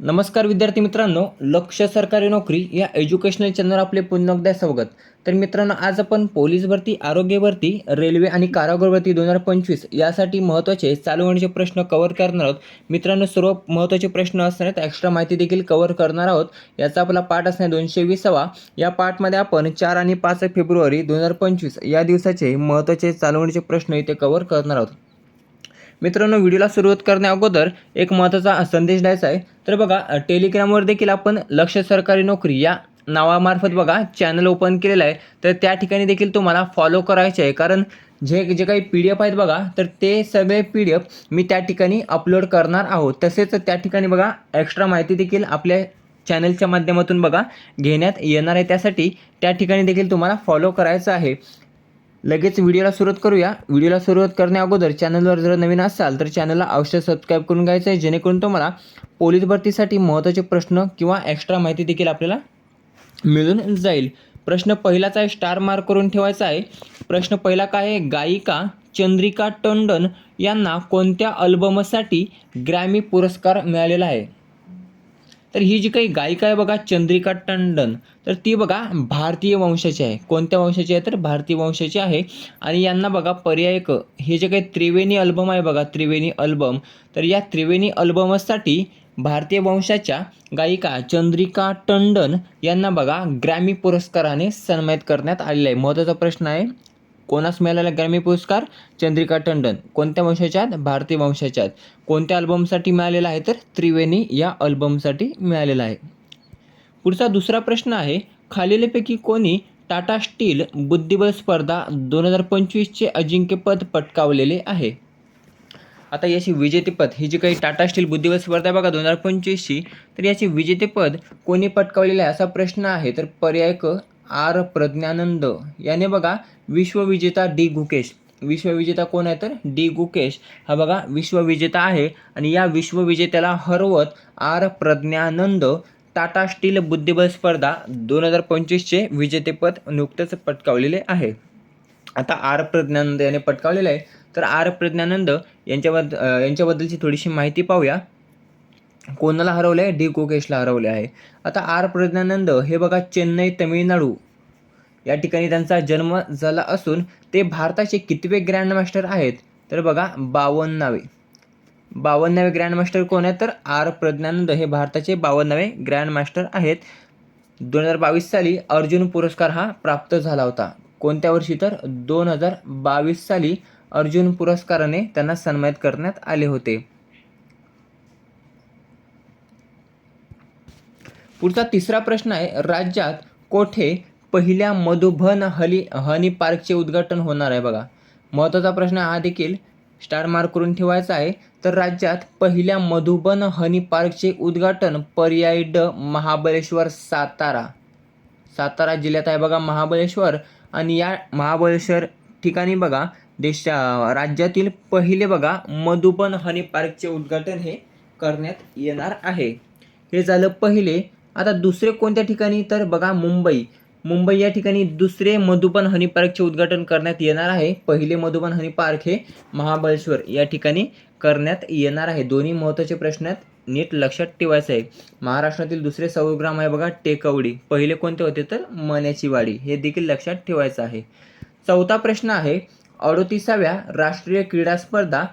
नमस्कार विद्यार्थी मित्रांनो लक्ष सरकारी नोकरी या एज्युकेशनल चॅनल आपले पुन्हा एकदा स्वागत. तर मित्रांनो आज आपण पोलीस भरती आरोग्य भरती रेल्वे आणि कारागृह भरती दोन हजार पंचवीस यासाठी महत्त्वाचे चालू होण्याचे प्रश्न कव्हर करणार आहोत. मित्रांनो सर्व महत्त्वाचे प्रश्न असणार आहेत एक्स्ट्रा माहिती देखील कव्हर करणार आहोत. याचा आपला पाठ असणार दोनशे वीसावा. या पाठमध्ये आपण चार आणि पाच फेब्रुवारी दोन हजार पंचवीस या दिवसाचे महत्त्वाचे चालू होण्याचे प्रश्न इथे कव्हर करणार आहोत. मित्रांनो व्हिडिओला सुरुवात करण्या अगोदर एक महत्त्वाचा संदेश द्यायचा आहे. तर बघा टेलिग्रामवर देखील आपण लक्ष सरकारी नोकरी या नावामार्फत बघा चॅनल ओपन केलेलं आहे. तर त्या ठिकाणी देखील तुम्हाला फॉलो करायचे आहे. कारण जे जे काही पी डी एफ आहेत बघा तर ते सगळे पी डी एफ मी त्या ठिकाणी अपलोड करणार आहोत. तसेच त्या ठिकाणी बघा एक्स्ट्रा माहिती देखील आपल्या चॅनलच्या माध्यमातून बघा घेण्यात येणार आहे. त्यासाठी त्या ठिकाणी देखील तुम्हाला फॉलो करायचं आहे. लगेच व्हिडिओला सुरुवात करूया. व्हिडिओला सुरुवात करण्या अगोदर चॅनलवर जर नवीन असाल तर चॅनलला अवश्य सबस्क्राईब करून घ्यायचं आहे जेणेकरून तुम्हाला पोलीस भरतीसाठी महत्त्वाचे प्रश्न किंवा एक्स्ट्रा माहिती देखील आपल्याला मिळून जाईल. प्रश्न पहिलाच आहे स्टार मार्क करून ठेवायचा आहे. प्रश्न पहिला काय आहे? गायिका चंद्रिका टंडन यांना कोणत्या अल्बमसाठी ग्रॅमी पुरस्कार मिळालेला आहे? तर ही जी काही गायिका आहे बघा चंद्रिका टंडन तर ती बघा भारतीय वंशाची आहे. कोणत्या वंशाची आहे? तर भारतीय वंशाची आहे. आणि यांना बघा पर्याय क हे जे काही त्रिवेणी अल्बम आहे बघा त्रिवेणी अल्बम तर या त्रिवेणी अल्बमसाठी भारतीय वंशाच्या गायिका चंद्रिका टंडन यांना बघा ग्रॅमी पुरस्काराने सन्मानित करण्यात आलेलं आहे. महत्त्वाचा प्रश्न आहे कोणास मिळालेला ग्रॅमी पुरस्कार? चंद्रिका टंडन. कोणत्या वंशाच्या आहेत? भारतीय वंशाच्या आहेत. कोणत्या अल्बमसाठी मिळालेला आहे तर? त्रिवेणी या अल्बमसाठी मिळालेला आहे. पुढचा दुसरा प्रश्न आहे खालीलपैकी कोणी टाटा स्टील बुद्धिबळ स्पर्धा दोन हजार पंचवीसचे अजिंक्यपद पटकावलेले आहे? आता याची विजेतेपद ही जी काही टाटा स्टील बुद्धिबळ स्पर्धा बघा दोन हजार पंचवीसची तर याची विजेतेपद कोणी पटकावलेले आहे असा प्रश्न आहे तर पर्याय क आर प्रज्ञानंद. याने बघा विश्वविजेता डी गुकेश. विश्वविजेता कोण आहे तर? डी गुकेश. हा बघा विश्वविजेता आहे आणि या विश्वविजेत्याला हरवत आर प्रज्ञानंद टाटा स्टील बुद्धिबळ स्पर्धा दोन हजार पंचवीसचे विजेतेपद नुकतेच पटकावलेले आहे. आता आर प्रज्ञानंद याने पटकावलेलं आहे. तर आर प्रज्ञानंद यांच्याबद्द यांच्याबद्दलची थोडीशी माहिती पाहूया. कोणाला हरवलं आहे डी कोकेशला हरवले आहे. आता आर प्रज्ञानंद हे बघा चेन्नई तमिळनाडू. या ठिकाणी त्यांचा जन्म झाला असून ते भारताचे कितवे ग्रँडमास्टर आहेत? तर बघा बावन्नावे. बावन्नावे ग्रँडमास्टर कोण आहेत? तर आर प्रज्ञानंद हे भारताचे बावन्नावे ग्रँडमास्टर आहेत. दोन हजार बावीस साली अर्जुन पुरस्कार हा प्राप्त झाला होता. कोणत्या वर्षी? तर दोन हजार बावीस साली अर्जुन पुरस्काराने त्यांना सन्मानित करण्यात आले होते. पुढचा तिसरा प्रश्न आहे राज्यात कोठे पहिल्या मधुबन हली हनी पार्कचे उद्घाटन होणार आहे बघा. महत्त्वाचा प्रश्न हा देखील स्टार मार्क करून ठेवायचा आहे. तर राज्यात पहिल्या मधुबन हनी पार्कचे उद्घाटन पर्याय ड महाबळेश्वर सातारा. सातारा जिल्ह्यात आहे बघा महाबळेश्वर. आणि या महाबळेश्वर ठिकाणी बघा देशा राज्यातील पहिले बघा मधुबन हनी पार्कचे उद्घाटन हे करण्यात येणार आहे. हे झालं पहिले आता दुसरे कोणत्या ठिकाणी? तर बघा मुंबई. मुंबई या ठिकाणी दुसरे मधुबन हनी पार्कचे उद्घाटन करण्यात येणार आहे. पहिले मधुबन हनी पार्क हे महाबळेश्वर या ठिकाणी करण्यात येणार आहे. दोन्ही महत्त्वाचे प्रश्न नीट लक्षात ठेवायचं आहे. महाराष्ट्रातील दुसरे सौरग्राम आहे बघा टेकवडी. पहिले कोणते होते तर मण्याची वाडी हे देखील लक्षात ठेवायचं आहे. चौथा प्रश्न आहे अडोतीसाव्या राष्ट्रीय क्रीडा स्पर्धा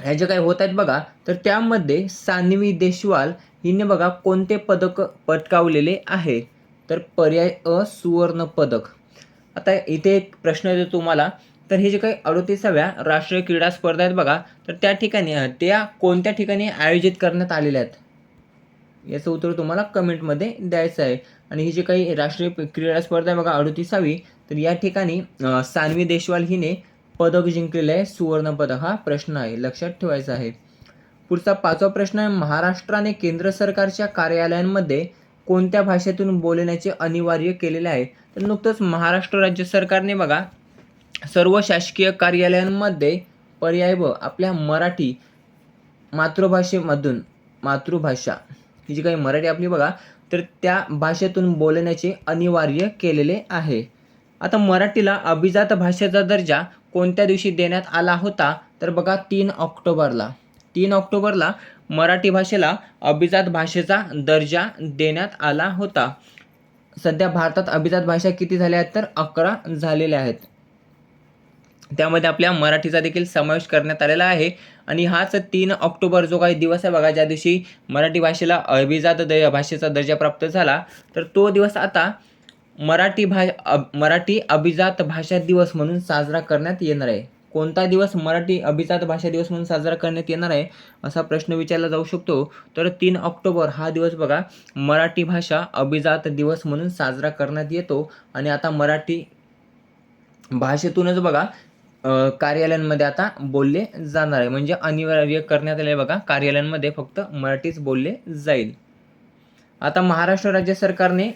ह्या ज्या काही होत आहेत बघा तर त्यामध्ये सान्वी देशवाल हिने बघा कोणते पदक पटकावलेले आहे तर पर्याय अ सुवर्ण पदक. आता इथे एक प्रश्न येतो तुम्हाला. तर हे जे काही अडोतीसाव्या राष्ट्रीय क्रीडा स्पर्धा आहेत बघा तर त्या ठिकाणी त्या कोणत्या ठिकाणी आयोजित करण्यात आलेल्या आहेत? याचं उत्तर तुम्हाला कमेंटमध्ये द्यायचं आहे. आणि ही जी काही राष्ट्रीय क्रीडा स्पर्धा आहे बघा अडोतीसावी तर या ठिकाणी सानवी सान्वी देशवाल हिने पदक जिंकलेलं आहे सुवर्ण पदक हा प्रश्न आहे. लक्षात ठेवायचा आहे. पुढचा पाचवा प्रश्न आहे महाराष्ट्राने केंद्र सरकारच्या कार्यालयांमध्ये कोणत्या भाषेतून बोलण्याचे अनिवार्य केलेले आहे? तर नुकतंच महाराष्ट्र राज्य सरकारने बघा सर्व शासकीय कार्यालयांमध्ये पर्याय व आपल्या मराठी मातृभाषेमधून मातृभाषा ही जी काही मराठी आपली बघा तर त्या भाषेतून बोलण्याचे अनिवार्य केलेले आहे. आता मराठीला अभिजात भाषेचा दर्जा कोणत्या दिवशी देण्यात आला होता? तर बघा तीन ऑक्टोबरला. तीन ऑक्टोबरला मराठी भाषेला अभिजात भाषेचा दर्जा देण्यात आला होता. सध्या भारतात अभिजात भाषा किती झाल्या आहेत? तर अकरा झालेल्या आहेत. त्यामध्ये आपल्या मराठीचा देखील समावेश करण्यात आलेला आहे. आणि हाच तीन ऑक्टोबर जो काही दिवस आहे बघा ज्या दिवशी मराठी भाषेला अभिजात द भाषेचा दर्जा प्राप्त झाला तर तो दिवस आता मराठी भा मराठी अभिजात भाषा दिवस म्हणून साजरा करण्यात येणार आहे. कोणता दिवस मराठी अभिजात भाषा दिवस म्हणून साजरा करण्यात येणार आहे असा प्रश्न विचारला जाऊ शकतो. तर तीन ऑक्टोबर हा दिवस बघा मराठी भाषा अभिजात दिवस म्हणून साजरा करण्यात येतो. आणि आता मराठी भाषेतूनच बघा कार्यालयांमध्ये आता बोलले जाणार आहे. म्हणजे अनिवार्य करण्यात आले बघा कार्यालयांमध्ये फक्त मराठीच बोलले जाईल. आता महाराष्ट्र राज्य सरकारने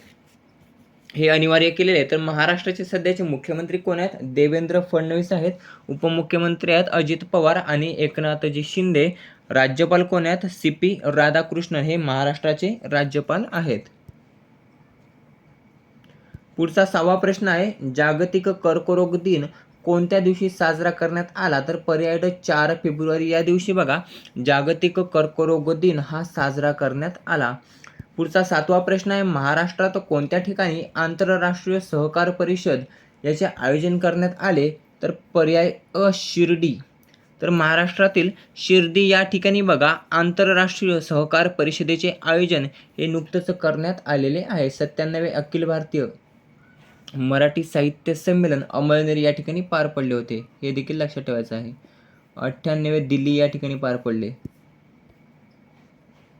हे अनिवार्य केलेले आहे. तर महाराष्ट्राचे सध्याचे मुख्यमंत्री कोण आहेत? देवेंद्र फडणवीस आहेत. उपमुख्यमंत्री आहेत अजित पवार आणि एकनाथजी शिंदे. राज्यपाल कोण आहेत? सी पी राधाकृष्णन हे महाराष्ट्राचे राज्यपाल आहेत. पुढचा सहावा प्रश्न आहे जागतिक कर्करोग दिन कोणत्या दिवशी साजरा करण्यात आला? तर पर्याय चार फेब्रुवारी या दिवशी बघा जागतिक कर्करोग दिन हा साजरा करण्यात आला. पुढचा सातवा प्रश्न आहे महाराष्ट्रात कोणत्या ठिकाणी आंतरराष्ट्रीय सहकार परिषद याचे आयोजन करण्यात आले? तर पर्याय अ शिर्डी. तर महाराष्ट्रातील शिर्डी या ठिकाणी बघा आंतरराष्ट्रीय सहकार परिषदेचे आयोजन हे नुकतंच करण्यात आलेले आहे. सत्त्याण्णवे अखिल भारतीय मराठी साहित्य संमेलन अमळनेर या ठिकाणी पार पडले होते. हे देखील लक्षात ठेवायचं आहे. अठ्ठ्याण्णवे दिल्ली या ठिकाणी पार पडले.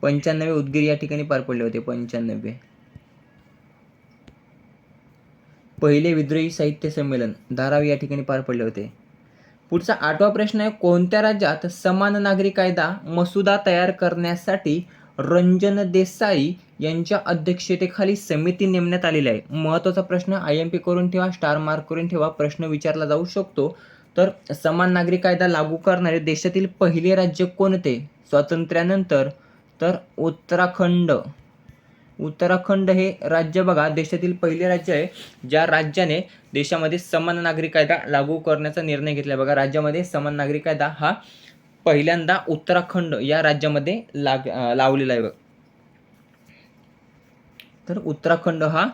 पंच्याण्णवे उदगीर या ठिकाणी पार पडले होते पंच्याण्णवे. पहिले विद्रोही साहित्य संमेलन धारावी या ठिकाणी पार पडले होते. पुढचा आठवा प्रश्न आहे कोणत्या राज्यात समान नागरी कायदा मसुदा तयार करण्यासाठी रंजन देसाई यांच्या अध्यक्षतेखाली समिती नेमण्यात आलेली आहे? महत्त्वाचा प्रश्न आय एम पी करून ठेवा स्टार मार्क करून ठेवा प्रश्न विचारला जाऊ शकतो. तर समान नागरी कायदा लागू करणारे देशातील पहिले राज्य कोणते? स्वातंत्र्यानंतर तर उत्तराखंड. उत्तराखंड हे राज्य बघा देशातील पहिले राज्य आहे ज्या राज्याने देशामध्ये समान नागरी कायदा लागू करण्याचा निर्णय घेतला. बघा राज्यामध्ये समान नागरी कायदा हा पहिल्यांदा उत्तराखंड या राज्यामध्ये लाग लावलेला आहे बघ. तर उत्तराखंड हा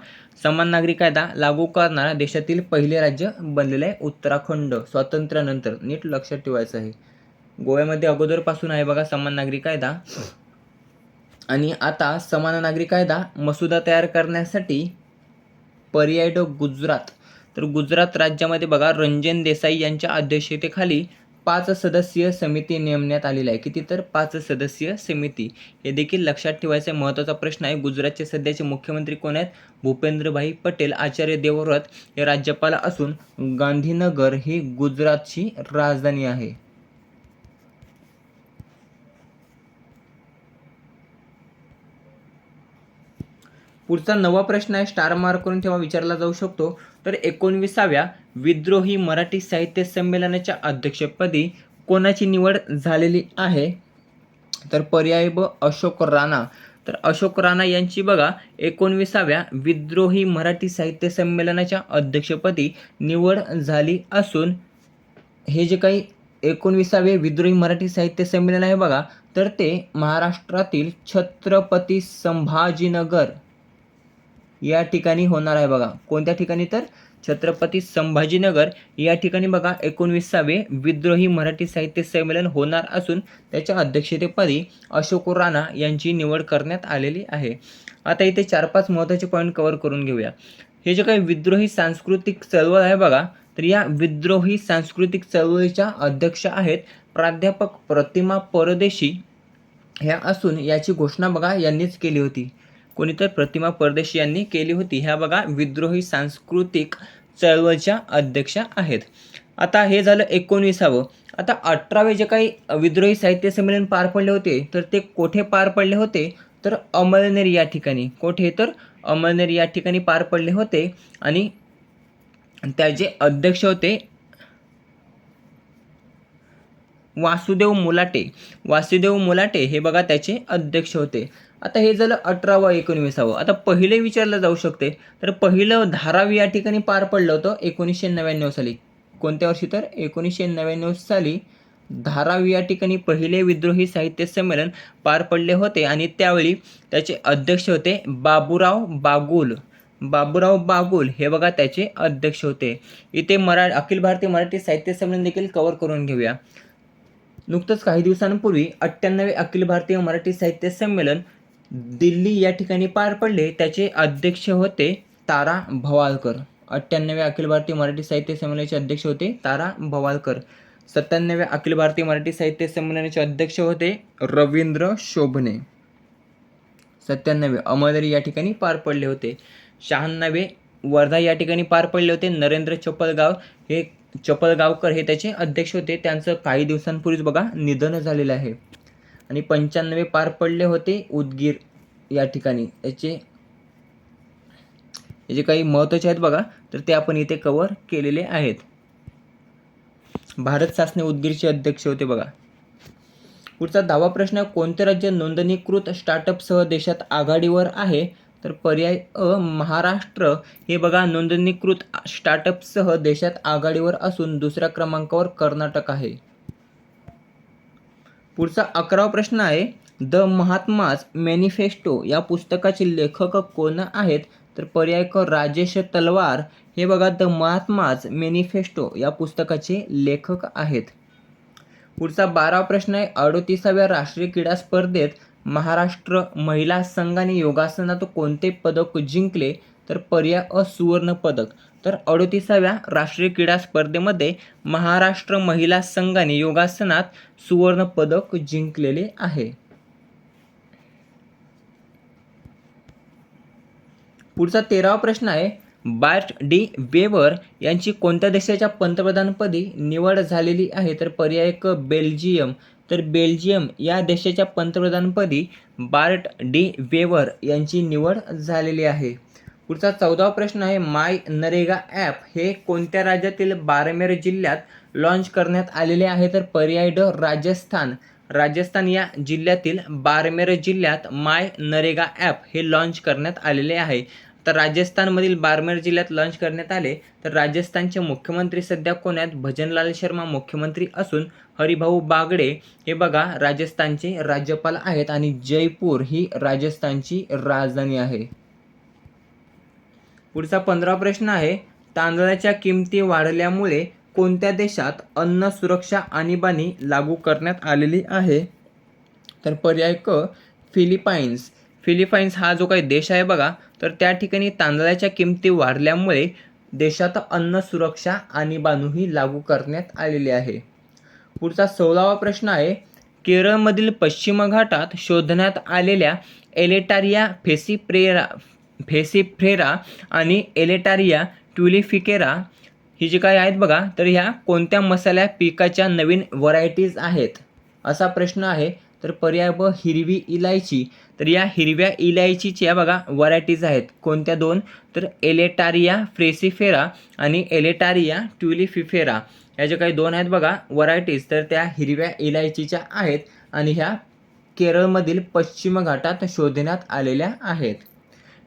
समान नागरी कायदा लागू करणारा देशातील पहिले राज्य बनलेलं आहे उत्तराखंड. स्वातंत्र्यानंतर नीट लक्षात ठेवायचं आहे. गोव्यामध्ये अगोदरपासून आहे बघा समान नागरी कायदा. आणि आता समान नागरी कायदा मसुदा तयार करण्यासाठी पर्यायडो गुजरात. तर गुजरात राज्यामध्ये बघा रंजन देसाई यांच्या अध्यक्षतेखाली पाच सदस्यीय समिती नेमण्यात आलेली आहे. किती तर? पाच सदस्यीय समिती. हे देखील लक्षात ठेवायचा महत्त्वाचा प्रश्न आहे. गुजरातचे सध्याचे मुख्यमंत्री कोण आहेत? भूपेंद्रभाई पटेल आचार्य देवव्रत हे राज्यपाल असून गांधीनगर ही गुजरातची राजधानी आहे. पुढचा नवा प्रश्न आहे स्टार मार्क करून तेव्हा विचारला जाऊ शकतो. तर एकोणविसाव्या विद्रोही मराठी साहित्य संमेलनाच्या अध्यक्षपदी कोणाची निवड झालेली आहे? तर पर्याय ब अशोक राणा. तर अशोक राणा यांची बघा एकोणविसाव्या विद्रोही मराठी साहित्य संमेलनाच्या अध्यक्षपदी निवड झाली असून हे जे काही एकोणविसावे विद्रोही मराठी साहित्य संमेलन आहे बघा तर ते महाराष्ट्रातील छत्रपती संभाजीनगर. या ठिकाणी होणार आहे बघा. कोणत्या ठिकाणी तर? छत्रपती संभाजीनगर. या ठिकाणी बघा एकोणवीसावे विद्रोही मराठी साहित्य संमेलन होणार असून त्याच्या अध्यक्षतेपदी अशोक राणा यांची निवड करण्यात आलेली आहे. आता इथे चार पाच महत्त्वाचे पॉईंट कव्हर करून घेऊया. हे जे काही विद्रोही सांस्कृतिक चळवळ आहे बघा तर या विद्रोही सांस्कृतिक चळवळीच्या अध्यक्ष आहेत प्राध्यापक प्रतिमा परदेशी. ह्या असून याची घोषणा बघा यांनीच केली होती. कोणी तर प्रतिमा परदेशी यांनी केली होती. ह्या बघा विद्रोही सांस्कृतिक चळवळीच्या अध्यक्षा आहेत. आता हे झालं एकोणीसावं आता अठरावे जे काही विद्रोही साहित्य संमेलन पार पडले होते तर ते कोठे पार पडले होते? तर अमळनेर या ठिकाणी. कोठे? तर अमळनेर या ठिकाणी पार पडले होते. आणि त्याचे अध्यक्ष होते वासुदेव मुलाटे. वासुदेव मुलाटे हे बघा त्याचे अध्यक्ष होते. आता हे झालं अठरावं एकोणवीसावं. आता पहिले विचारलं जाऊ शकते. तर पहिलं धारावी या ठिकाणी पार पडलं होतं एकोणीसशे नव्याण्णव साली. कोणत्या वर्षी तर? एकोणीसशे नव्याण्णव साली धारावी या ठिकाणी पहिले विद्रोही साहित्य संमेलन पार पडले होते आणि त्यावेळी त्याचे अध्यक्ष होते बाबूराव बागुल. बाबूराव बागुल हे बघा त्याचे अध्यक्ष होते. इथे मरा अखिल भारतीय मराठी साहित्य संमेलन देखील कव्हर करून घेऊया. नुकतंच काही दिवसांपूर्वी अठ्ठ्याण्णवे अखिल भारतीय मराठी साहित्य संमेलन दिल्ली या ठिकाणी पार पडले. त्याचे अध्यक्ष होते तारा भवालकर. अठ्ठ्याण्णवे अखिल भारतीय मराठी साहित्य संमेलनाचे अध्यक्ष होते तारा भवालकर. सत्त्याण्णवे अखिल भारतीय मराठी साहित्य संमेलनाचे अध्यक्ष होते रवींद्र शोभने सत्त्याण्णवे अमरदरी या ठिकाणी पार पडले होते. शहाण्णवे वर्धा या ठिकाणी पार पडले होते. नरेंद्र चपलगाव हे चपलगावकर हे त्याचे अध्यक्ष होते. त्यांचं काही दिवसांपूर्वीच बघा निधन झालेलं आहे. आणि पंच्याण्णवे पार पडले होते उदगीर या ठिकाणी. याचे जे काही महत्त्वाचे आहेत बघा तर ते आपण इथे कव्हर केलेले आहेत. भारत शासने उदगीरचे अध्यक्ष होते बघा. पुढचा दहावा प्रश्न कोणते राज्य नोंदणीकृत स्टार्टअपसह देशात आघाडीवर आहे? तर पर्याय अ महाराष्ट्र हे बघा नोंदणीकृत स्टार्टअपसह देशात आघाडीवर असून दुसऱ्या क्रमांकावर कर्नाटक आहे. पुढचा अकरावा प्रश्न आहे द महात्माज मॅनिफेस्टो या पुस्तकाचे लेखक कोण आहेत? तर पर्याय क राजेश तलवार हे बघा द महात्माज मॅनिफेस्टो या पुस्तकाचे लेखक आहेत. पुढचा बारावा प्रश्न आहे अडोतीसाव्या राष्ट्रीय क्रीडा स्पर्धेत महाराष्ट्र महिला संघाने योगासनात कोणते पदक जिंकले तर पर्याय अ सुवर्ण पदक. तर अडोतीसाव्या राष्ट्रीय क्रीडा स्पर्धेमध्ये महाराष्ट्र महिला संघाने योगासनात सुवर्ण पदक जिंकलेले आहे. पुढचा तेरावा प्रश्न आहे बार्ट डी वेवर यांची कोणत्या देशाच्या पंतप्रधानपदी निवड झालेली आहे? तर पर्याय क बेल्जियम तर बेल्जियम या देशाच्या पंतप्रधानपदी बार्ट डी वेवर यांची निवड झालेली आहे. पुढचा चौदावा प्रश्न आहे माय नरेगा ॲप हे कोणत्या राज्यातील बारमेर जिल्ह्यात लॉन्च करण्यात आलेले आहे? तर पर्याय ड राजस्थान. राजस्थान या जिल्ह्यातील बारमेर जिल्ह्यात माय नरेगा ॲप हे लॉन्च करण्यात आलेले आहे. तर राजस्थानमधील बारमेर जिल्ह्यात लॉन्च करण्यात आले. तर राजस्थानचे मुख्यमंत्री सध्या कोण आहेत? भजनलाल शर्मा मुख्यमंत्री असून हरिभाऊ बागडे हे बघा राजस्थानचे राज्यपाल आहेत आणि जयपूर ही राजस्थानची राजधानी आहे. पुढचा पंधरा प्रश्न आहे. तांदळाच्या किमती वाढल्यामुळे कोणत्या देशात अन्न सुरक्षा आणीबाणी लागू करण्यात आलेली आहे? तर पर्याय क फिलिपाईन्स. फिलिपाईन्स हा जो काही देश आहे बघा तर त्या ठिकाणी तांदळाच्या किमती वाढल्यामुळे देशात अन्न सुरक्षा आणीबाणूही लागू करण्यात आलेली आहे. पुढचा सोळावा प्रश्न आहे केरळमधील पश्चिम घाटात शोधण्यात आलेल्या एलेटारिया फेसिप्रेरा फेसिफ्रेरा आणि एलेटारिया ट्युलिफिकेरा ही जी काही आहेत बघा तर ह्या कोणत्या मसाल्या पिकाच्या नवीन व्हरायटीज आहेत? असा प्रश्न आहे तर पर्याय ब हिरवी इलायची. तर या हिरव्या इलायचीच्या बघा व्हरायटीज आहेत. कोणत्या दोन? तर एलेटारिया फ्रेसिफेरा आणि एलेटारिया ट्युलिफिफेरा. या ज्या काही दोन आहेत बघा व्हरायटीज तर त्या हिरव्या इलायचीच्या आहेत आणि ह्या केरळमधील पश्चिम घाटात शोधण्यात आलेल्या आहेत.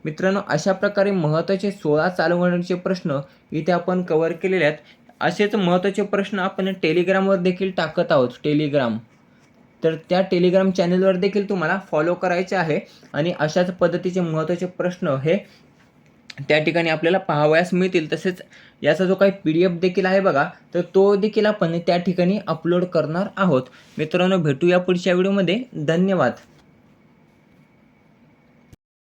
मित्रांनो अशा प्रकारे महत्त्वाचे सोळा चालू प्रश्न इथे आपण कव्हर केलेले आहेत. असेच महत्त्वाचे प्रश्न आपण टेलिग्रामवर देखील टाकत आहोत. टेलिग्राम तर त्या टेलिग्राम चॅनलवर देखील तुम्हाला फॉलो करायचे आहे. आणि अशाच पद्धतीचे महत्त्वाचे प्रश्न हे त्या ठिकाणी आपल्याला पाहावयास मिळतील. तसेच याचा जो काही पी डी एफ देखील आहे बघा तर तो देखील आपण त्या ठिकाणी अपलोड करणार आहोत. मित्रांनो भेटूया पुढच्या व्हिडिओमध्ये धन्यवाद.